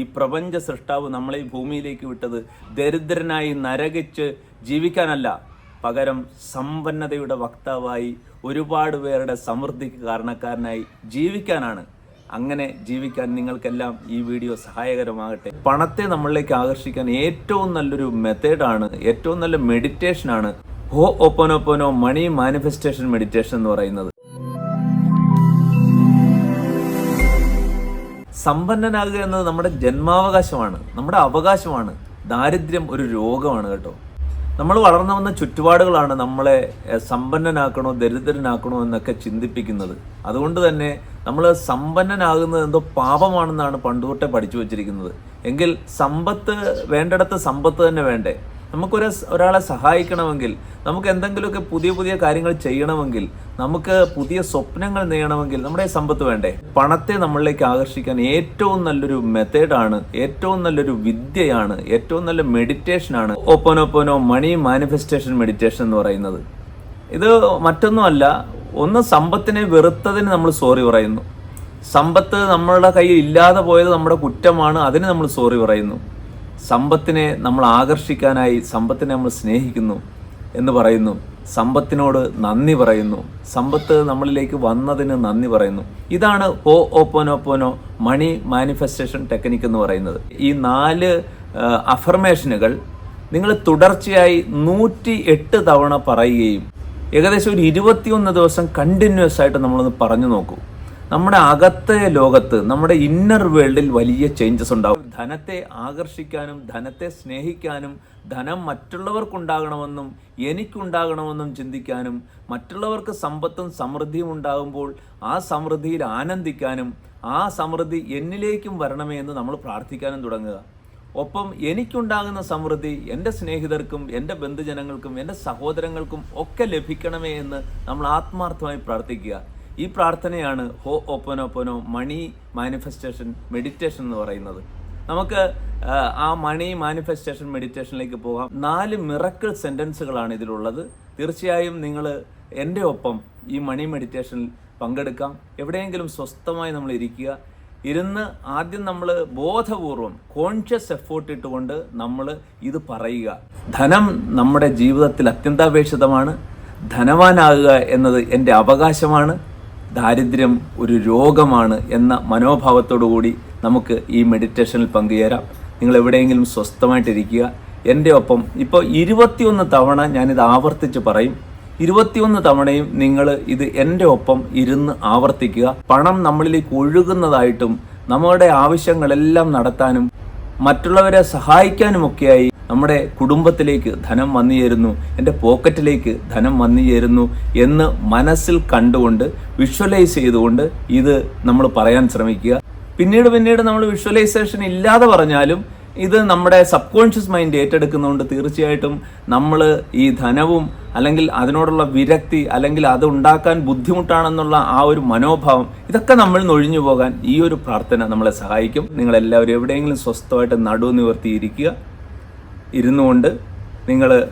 ഈ പ്രപഞ്ച സൃഷ്ടാവ് നമ്മളെ ഈ ഭൂമിയിലേക്ക് വിട്ടത് ദരിദ്രനായി നരകിച്ച് ജീവിക്കാനല്ല. പകരം സമ്പന്നതയുടെ വക്താവായി ഒരുപാട് പേരുടെ സമൃദ്ധിക്ക് കാരണക്കാരനായി ജീവിക്കാനാണ്. അങ്ങനെ ജീവിക്കാൻ നിങ്ങൾക്കെല്ലാം ഈ വീഡിയോ സഹായകരമാകട്ടെ. പണത്തെ നമ്മളിലേക്ക് ആകർഷിക്കാൻ ഏറ്റവും നല്ലൊരു മെത്തേഡാണ് ഏറ്റവും നല്ല മെഡിറ്റേഷനാണ് ഹോ ഒപ്പനോപ്പനോ മണി മാനിഫെസ്റ്റേഷൻ മെഡിറ്റേഷൻ എന്ന് പറയുന്നത്. സമ്പന്നനാകുക എന്നത് നമ്മുടെ ജന്മാവകാശമാണ് നമ്മുടെ അവകാശമാണ്. ദാരിദ്ര്യം ഒരു രോഗമാണ് കേട്ടോ. നമ്മൾ വളർന്നു വന്ന ചുറ്റുപാടുകളാണ് നമ്മളെ സമ്പന്നനാക്കണോ ദരിദ്രനാക്കണോ എന്നൊക്കെ ചിന്തിപ്പിക്കുന്നത്. അതുകൊണ്ട് തന്നെ നമ്മൾ സമ്പന്നനാകുന്നത് എന്തോ പാപമാണെന്നാണ് പണ്ടുതൊട്ടേ പഠിച്ചു വച്ചിരിക്കുന്നത്. എങ്കിൽ സമ്പത്ത് വേണ്ടിടത്ത് സമ്പത്ത് തന്നെ വേണ്ടേ? നമുക്കൊരു ഒരാളെ സഹായിക്കണമെങ്കിൽ നമുക്ക് എന്തെങ്കിലുമൊക്കെ പുതിയ പുതിയ കാര്യങ്ങൾ ചെയ്യണമെങ്കിൽ നമുക്ക് പുതിയ സ്വപ്നങ്ങൾ നേടണമെങ്കിൽ നമ്മുടെ സമ്പത്ത് വേണ്ടേ? പണത്തെ നമ്മളിലേക്ക് ആകർഷിക്കാൻ ഏറ്റവും നല്ലൊരു മെത്തേഡാണ് ഏറ്റവും നല്ലൊരു വിദ്യയാണ് ഏറ്റവും നല്ല മെഡിറ്റേഷനാണ് ഒപ്പനൊപ്പനോ മണി മാനിഫെസ്റ്റേഷൻ മെഡിറ്റേഷൻ എന്ന് പറയുന്നത്. ഇത് മറ്റൊന്നുമല്ല ഒന്ന് സമ്പത്തിനെ വെറുത്തതിന് നമ്മൾ സോറി പറയുന്നു. സമ്പത്ത് നമ്മളുടെ കയ്യിൽ ഇല്ലാതെ പോയത് നമ്മുടെ കുറ്റമാണ് അതിന് നമ്മൾ സോറി പറയുന്നു. സമ്പത്തിനെ നമ്മൾ ആകർഷിക്കാനായി സമ്പത്തിനെ നമ്മൾ സ്നേഹിക്കുന്നു എന്ന് പറയുന്നു. സമ്പത്തിനോട് നന്ദി പറയുന്നു. സമ്പത്ത് നമ്മളിലേക്ക് വന്നതിന് നന്ദി പറയുന്നു. ഇതാണ് ഓ ഓപ്പോനോപ്പോനോ മണി മാനിഫെസ്റ്റേഷൻ ടെക്നിക്ക് എന്ന് പറയുന്നത്. ഈ നാല് അഫർമേഷനുകൾ നിങ്ങൾ തുടർച്ചയായി നൂറ്റി എട്ട് തവണ പറയുകയും ഏകദേശം ഒരു ഇരുപത്തിയൊന്ന് ദിവസം കണ്ടിന്യൂസ് ആയിട്ട് നമ്മളൊന്ന് പറഞ്ഞു നോക്കൂ. നമ്മുടെ അകത്തെ ലോകത്ത് നമ്മുടെ ഇന്നർ വേൾഡിൽ വലിയ ചേഞ്ചസ് ഉണ്ടാവും. ധനത്തെ ആകർഷിക്കാനും ധനത്തെ സ്നേഹിക്കാനും ധനം മറ്റുള്ളവർക്കുണ്ടാകണമെന്നും എനിക്കുണ്ടാകണമെന്നും ചിന്തിക്കാനും മറ്റുള്ളവർക്ക് സമ്പത്തും സമൃദ്ധിയും ഉണ്ടാകുമ്പോൾ ആ സമൃദ്ധിയിൽ ആനന്ദിക്കാനും ആ സമൃദ്ധി എന്നിലേക്കും വരണമേ എന്ന് നമ്മൾ പ്രാർത്ഥിക്കാനും തുടങ്ങുക. ഒപ്പം എനിക്കുണ്ടാകുന്ന സമൃദ്ധി എന്റെ സ്നേഹിതർക്കും എന്റെ ബന്ധുജനങ്ങൾക്കും എന്റെ സഹോദരങ്ങൾക്കും ഒക്കെ ലഭിക്കണമേ എന്ന് നമ്മൾ ആത്മാർത്ഥമായി പ്രാർത്ഥിക്കുക. ഈ പ്രാർത്ഥനയാണ് ഹോ ഓപ്പനോപ്പനോ മണി മാനിഫെസ്റ്റേഷൻ മെഡിറ്റേഷൻ എന്ന് പറയുന്നത്. നമുക്ക് ആ, മണി മാനിഫെസ്റ്റേഷൻ മെഡിറ്റേഷനിലേക്ക് പോകാം. നാല് മിറക്കിൾ സെന്റൻസുകളാണ് ഇതിലുള്ളത്. തീർച്ചയായും നിങ്ങൾ എന്റെ ഒപ്പം ഈ മണി മെഡിറ്റേഷനിൽ പങ്കെടുക്കാം. എവിടെയെങ്കിലും സ്വസ്ഥമായി നമ്മൾ ഇരിക്കുക. ഇരുന്ന് ആദ്യം നമ്മൾ ബോധപൂർവം കോൺഷ്യസ് എഫേർട്ട് ഇട്ടുകൊണ്ട് നമ്മൾ ഇത് പറയുക. ധനം നമ്മുടെ ജീവിതത്തിൽ അത്യന്താപേക്ഷിതമാണ്. ധനവാനാകുക എന്നത് എന്റെ അവകാശമാണ്. ദാരിദ്ര്യം ഒരു രോഗമാണ് എന്ന മനോഭാവത്തോടു കൂടി നമുക്ക് ഈ മെഡിറ്റേഷനിൽ പങ്കുചേരാം. നിങ്ങൾ എവിടെയെങ്കിലും സ്വസ്ഥമായിട്ടിരിക്കുക. എന്റെ ഒപ്പം ഇപ്പോൾ ഇരുപത്തിയൊന്ന് തവണ ഞാനിത് ആവർത്തിച്ച് പറയും. ഇരുപത്തിയൊന്ന് തവണയും നിങ്ങൾ ഇത് എന്റെ ഒപ്പം ഇരുന്ന് ആവർത്തിക്കുക. പണം നമ്മളിലേക്ക് ഒഴുകുന്നതായിട്ടും നമ്മുടെ ആവശ്യങ്ങളെല്ലാം നടത്താനും മറ്റുള്ളവരെ സഹായിക്കാനുമൊക്കെയായി നമ്മുടെ കുടുംബത്തിലേക്ക് ധനം വന്നു ചേരുന്നു എന്റെ പോക്കറ്റിലേക്ക് ധനം വന്നു ചേരുന്നു എന്ന് മനസ്സിൽ കണ്ടുകൊണ്ട് വിഷ്വലൈസ് ചെയ്തുകൊണ്ട് ഇത് നമ്മൾ പറയാൻ ശ്രമിക്കുക. പിന്നീട് പിന്നീട് നമ്മൾ വിഷ്വലൈസേഷൻ ഇല്ലാതെ പറഞ്ഞാലും ഇത് നമ്മുടെ സബ് കോൺഷ്യസ് മൈൻഡ് ഏറ്റെടുക്കുന്നതുകൊണ്ട് തീർച്ചയായിട്ടും നമ്മൾ ഈ ധനവും അല്ലെങ്കിൽ അതിനോടുള്ള വിരക്തി അല്ലെങ്കിൽ അത് ഉണ്ടാക്കാൻ ബുദ്ധിമുട്ടാണെന്നുള്ള ആ ഒരു മനോഭാവം ഇതൊക്കെ നമ്മൾ നൊഴിഞ്ഞു പോകാൻ ഈ ഒരു പ്രാർത്ഥന നമ്മളെ സഹായിക്കും. നിങ്ങളെല്ലാവരും എവിടെയെങ്കിലും സ്വസ്ഥമായിട്ട് നടുവ് നിവർത്തിയിരിക്കുക. ഇരുന്നു കൊണ്ട് നിങ്ങൾ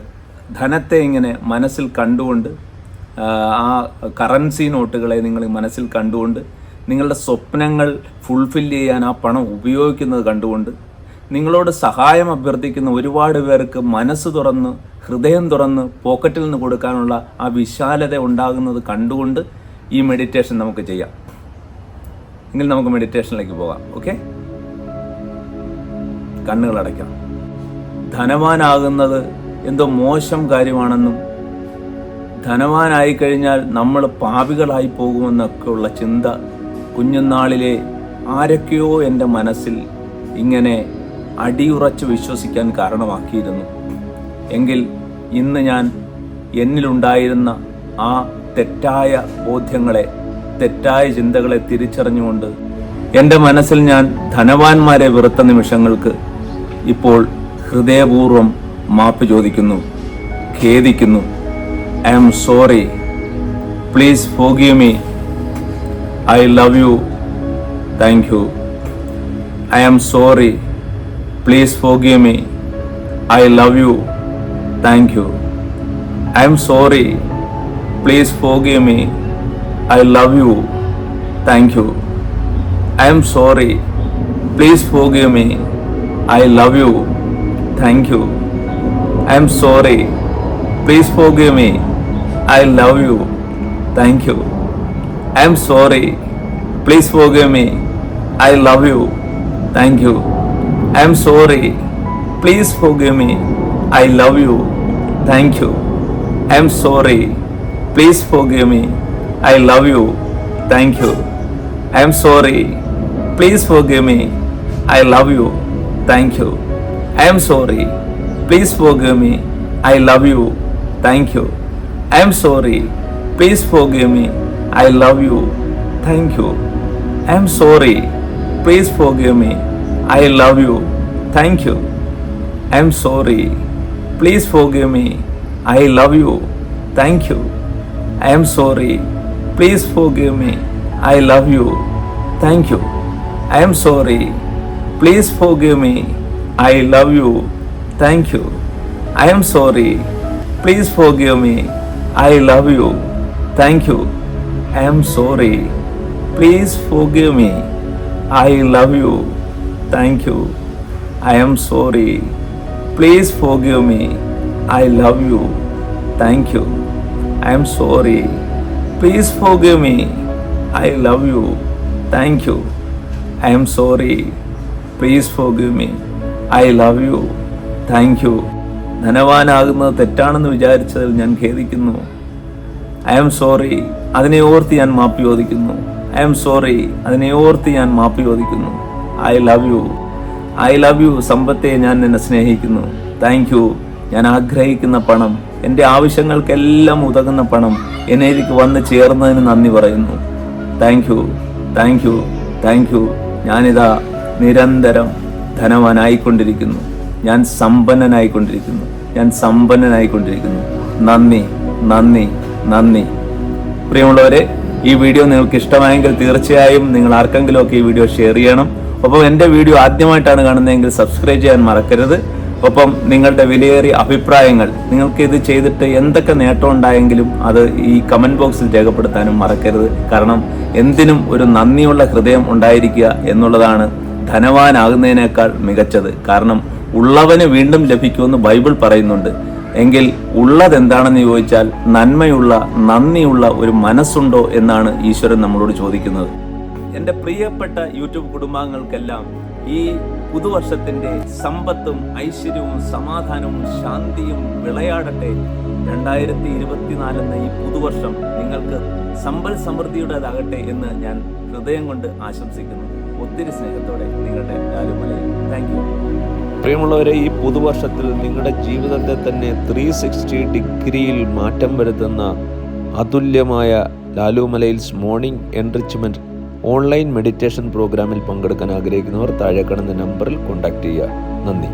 ധനത്തെ ഇങ്ങനെ മനസ്സിൽ കണ്ടുകൊണ്ട് ആ കറൻസി നോട്ടുകളെ നിങ്ങൾ മനസ്സിൽ കണ്ടുകൊണ്ട് നിങ്ങളുടെ സ്വപ്നങ്ങൾ ഫുൾഫിൽ ചെയ്യാൻ ആ പണം ഉപയോഗിക്കുന്നത് കണ്ടുകൊണ്ട് നിങ്ങളോട് സഹായം അഭ്യർത്ഥിക്കുന്ന ഒരുപാട് പേർക്ക് മനസ്സ് തുറന്ന് ഹൃദയം തുറന്ന് പോക്കറ്റിൽ നിന്ന് കൊടുക്കാനുള്ള ആ വിശാലത ഉണ്ടാകുന്നത് കണ്ടുകൊണ്ട് ഈ മെഡിറ്റേഷൻ നമുക്ക് ചെയ്യാം. എങ്കിൽ നമുക്ക് മെഡിറ്റേഷനിലേക്ക് പോകാം ഓക്കെ കണ്ണുകൾ അടയ്ക്കാം. ധനവാനാകുന്നത് എന്തോ മോശം കാര്യമാണെന്നും ധനവാനായി കഴിഞ്ഞാൽ നമ്മൾ പാപികളായി പോകുമെന്നൊക്കെയുള്ള ചിന്ത കുഞ്ഞുനാളിലെ ആരൊക്കെയോ എന്റെ മനസ്സിൽ ഇങ്ങനെ അടിയുറച്ച് വിശ്വസിക്കാൻ കാരണമാക്കിയിരുന്നു. എങ്കിൽ ഇന്ന് ഞാൻ എന്നിലുണ്ടായിരുന്ന ആ തെറ്റായ ബോധ്യങ്ങളെ തെറ്റായ ചിന്തകളെ തിരിച്ചറിഞ്ഞുകൊണ്ട് എന്റെ മനസ്സിൽ ഞാൻ ധനവാന്മാരെ വെറുത്ത നിമിഷങ്ങൾക്ക് ഇപ്പോൾ ഹൃദയപൂർവം മാപ്പ് ചോദിക്കുന്നു ഖേദിക്കുന്നു. I am sorry. Please forgive me. I love you. Thank you. I am sorry. Please forgive me. I love you. Thank you. I am sorry. Please forgive me. I love you. Thank you. I am sorry. Please forgive me. I love you. Thank you. I am sorry. Please forgive me. I love you. Thank you. I am sorry. Please forgive me. I love you. Thank you. I am sorry. Please forgive me. I love you. Thank you. I am sorry. Please forgive me. I love you. Thank you. I am sorry. Please forgive me. I love you. Thank you. I am sorry. Please forgive me. I love you. Thank you. I am sorry. Please forgive me. I love you. Thank you. I am sorry. Please forgive me. I love you. Thank you. I am sorry. Please forgive me. I love you. Thank you. I am sorry. Please forgive me. I love you. Thank you. I am sorry. Please forgive me. I love you. Thank you. I am sorry. Please forgive me. I love you. Thank you. I am sorry. Please forgive me. I love you. Thank you. I am sorry. Please forgive me. I love you. Thank you. I am sorry. Please forgive me. I love you. Thank you. I am sorry. Please forgive me. I love you. Thank you. ധനവാനാകുന്നത് തെറ്റാണെന്ന് വിചാരിച്ചതിൽ ഞാൻ ഖേദിക്കുന്നു. I am sorry. അതിനെ ഓർത്ത് ഞാൻ മാപ്പ് ചോദിക്കുന്നു. I am sorry. അതിനെ ഓർത്ത് ഞാൻ മാപ്പ് ചോദിക്കുന്നു. I love you. I love you സമ്പത്തെ ഞാൻ നിന്നെ സ്നേഹിക്കുന്നു. Thank you. ഞാൻ ആഗ്രഹിക്കുന്ന പണം എന്റെ ആവശ്യങ്ങൾക്കെല്ലാം ഉതകുന്ന പണം എന്നിലേക്ക് വന്ന് ചേർന്നതിന് നന്ദി പറയുന്നു. Thank you. Thank you. Thank you. ഞാനിതാ നിരന്തരം ധനവാനായിക്കൊണ്ടിരിക്കുന്നു. ഞാൻ സമ്പന്നനായിക്കൊണ്ടിരിക്കുന്നു. ഞാൻ സമ്പന്നനായിക്കൊണ്ടിരിക്കുന്നു. നന്ദി നന്ദി നന്ദി. പ്രിയമുള്ളവരെ ഈ വീഡിയോ നിങ്ങൾക്ക് ഇഷ്ടമായെങ്കിൽ തീർച്ചയായും നിങ്ങൾ ആർക്കെങ്കിലും ഒക്കെ ഈ വീഡിയോ ഷെയർ ചെയ്യണം. ഒപ്പം എന്റെ വീഡിയോ ആദ്യമായിട്ടാണ് കാണുന്നതെങ്കിൽ സബ്സ്ക്രൈബ് ചെയ്യാൻ മറക്കരുത്. ഒപ്പം നിങ്ങളുടെ വിലയേറിയ അഭിപ്രായങ്ങൾ നിങ്ങൾക്ക് ഇത് ചെയ്തിട്ട് എന്തൊക്കെ നേട്ടം ഉണ്ടായെങ്കിലും അത് ഈ കമന്റ് ബോക്സിൽ രേഖപ്പെടുത്താനും മറക്കരുത്. കാരണം എന്തിനും ഒരു നന്ദിയുള്ള ഹൃദയം ഉണ്ടായിരിക്കുക എന്നുള്ളതാണ് ധനവാനാകുന്നതിനേക്കാൾ മികച്ചത്. കാരണം ഉള്ളവന് വീണ്ടും ലഭിക്കുമെന്ന് ബൈബിൾ പറയുന്നുണ്ട്. എങ്കിൽ ഉള്ളതെന്താണെന്ന് ചോദിച്ചാൽ നന്മയുള്ള നന്ദിയുള്ള ഒരു മനസ്സുണ്ടോ എന്നാണ് ഈശ്വരൻ നമ്മളോട് ചോദിക്കുന്നത്. എന്റെ പ്രിയപ്പെട്ട യൂട്യൂബ് കുടുംബാംഗങ്ങൾക്കെല്ലാം ഈ പുതുവർഷത്തിന്റെ സമ്പത്തും ഐശ്വര്യവും സമാധാനവും ശാന്തിയും വിളയാടട്ടെ. രണ്ടായിരത്തി ഇരുപത്തിനാല് എന്ന ഈ പുതുവർഷം നിങ്ങൾക്ക് സമ്പൽ സമൃദ്ധിയുടേതാകട്ടെ എന്ന് ഞാൻ ഹൃദയം കൊണ്ട് ആശംസിക്കുന്നു. ഒത്തിരി സ്നേഹത്തോടെ നിങ്ങളുടെ ലാലുമലയിൽ താങ്ക് യു പ്രിയമുള്ളവരെ ഈ പുതുവർഷത്തിൽ നിങ്ങളുടെ ജീവിതത്തെ തന്നെ ത്രീ സിക്സ്റ്റി ഡിഗ്രിയിൽ മാറ്റം വരുത്തുന്ന അതുല്യമായ ലാലുമലയിൽസ് മോർണിംഗ് എൻറിച്ച്മെന്റ് ഓൺലൈൻ മെഡിറ്റേഷൻ പ്രോഗ്രാമിൽ പങ്കെടുക്കാൻ ആഗ്രഹിക്കുന്നവർ താഴെ കാണുന്ന നമ്പറിൽ കോൺടാക്റ്റ് ചെയ്യുക. നന്ദി.